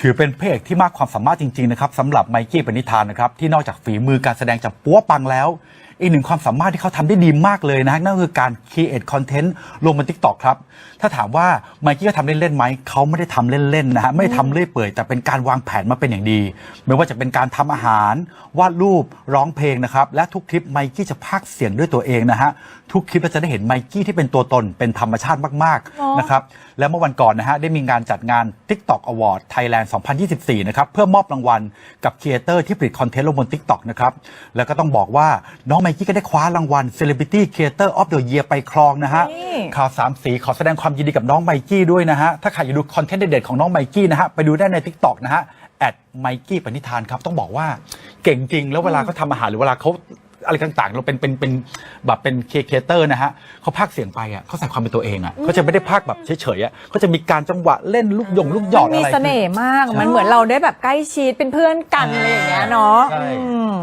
ถือเป็นเพกที่มากความสามารถจริงๆนะครับสำหรับไมกี้ปณิธานนะครับที่นอกจากฝีมือการแสดงจากปัวปังแล้ว อีกหนึ่งความสามารถที่เขาทำได้ดีมากเลยนะนั่นคือการ create content ลงบน TikTok ครับ ถ้าถามว่าไมกี้ก็ทำเล่นๆไหมเขาไม่ได้ทำเล่นๆนะฮะไม่ทำเรื่อยเปื่อยแต่เป็นการวางแผนมาเป็นอย่างดี ไม่ว่าจะเป็นการทำอาหาร วาดรูปร้องเพลงนะครับและทุกคลิปไมกี้จะพากเสียงด้วยตัวเองนะฮะทุกคลิปเราจะได้เห็นไมกี้ที่เป็นตัวตนเป็นธรรมชาติมากๆนะครับและเมื่อวันก่อนนะฮะได้มีงานจัดงาน TikTok Award Thailand 2024 นะครับเพื่อมอบรางวัลกับครีเอเตอร์ที่ผลิตคอนเทนต์ลงบน TikTok นะครับแล้วก็ต้องบอกว่าน้องมกี้ก็ได้คว้ารางวัล Celebrity Creator of the Year ไปครองนะฮะ นี่ ข่าวสามสีขอแสดงความยินดีกับน้องไมกี้ด้วยนะฮะ ถ้าใครอยากดูคอนเทนต์เด็ดๆของน้องไมกี้นะฮะ ไปดูได้ใน Tik t o อกนะฮะแอดไมกี้ปณิธานครับ ต้องบอกว่าเก่งจริง แล้วเวลาเขาทำอาหารหรือเวลาเขาอะไรต่างๆ เราเป็นเป็นเป็นแบบเป็นเคเคเตอร์นะฮะเขาพากย์เสียงไปอะเขาใส่ความเป็นตัวเองอะเขาจะไม่ได้พากย์แบบเฉยๆอะเขาจะมีการจังหวะเล่นลูกหยงลูกหยอดมันมีอะไรเสน่ห์มาก มันเหมือนเราได้แบบใกล้ชิดเป็นเพื่อนกันอะไรอย่างเงี้ยเนาะใช่ อืม